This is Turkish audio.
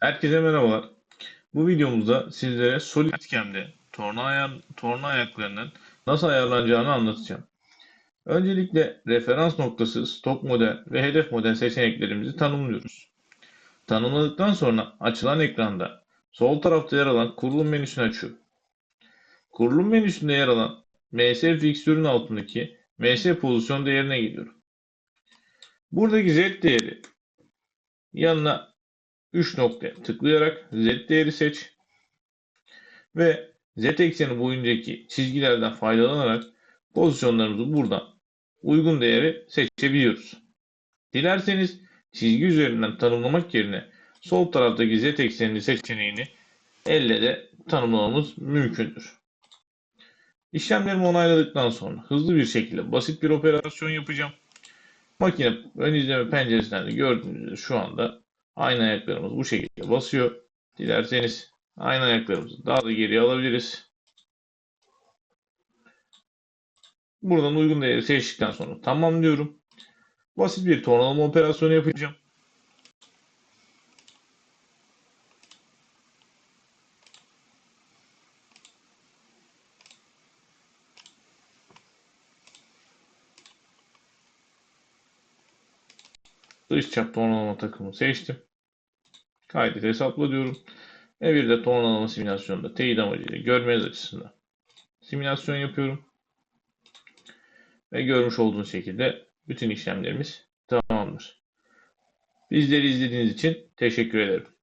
Herkese merhabalar. Bu videomuzda sizlere SolidCam'de torna, torna ayaklarının nasıl ayarlanacağını anlatacağım. Öncelikle referans noktası, stok model ve hedef model seçeneklerimizi tanımlıyoruz. Tanımladıktan sonra açılan ekranda sol tarafta yer alan kurulum menüsünü açıyorum. Kurulum menüsünde yer alan MS fiksürün altındaki MS pozisyon değerine geliyorum. Buradaki Z değeri yanına 3 noktaya tıklayarak Z değeri seç ve Z ekseni boyundaki çizgilerden faydalanarak pozisyonlarımızı buradan uygun değeri seçebiliyoruz. Dilerseniz çizgi üzerinden tanımlamak yerine sol taraftaki Z eksenini seçeneğini elle de tanımlamamız mümkündür. İşlemlerimi onayladıktan sonra hızlı bir şekilde basit bir operasyon yapacağım. Makine ön izleme penceresinden de gördüğünüz üzere şu anda aynı ayaklarımız bu şekilde basıyor. Dilerseniz aynı ayaklarımızı daha da geriye alabiliriz. Buradan uygun değeri seçtikten sonra tamam diyorum. Basit bir tornalama operasyonu yapacağım. Dış çap tornalama takımı seçtim. Kaydı hesapla diyorum. Ve bir de tornalama simülasyonunda teyit amacıyla görmeniz açısından simülasyon yapıyorum. Ve görmüş olduğunuz şekilde bütün işlemlerimiz tamamdır. Bizleri izlediğiniz için teşekkür ederim.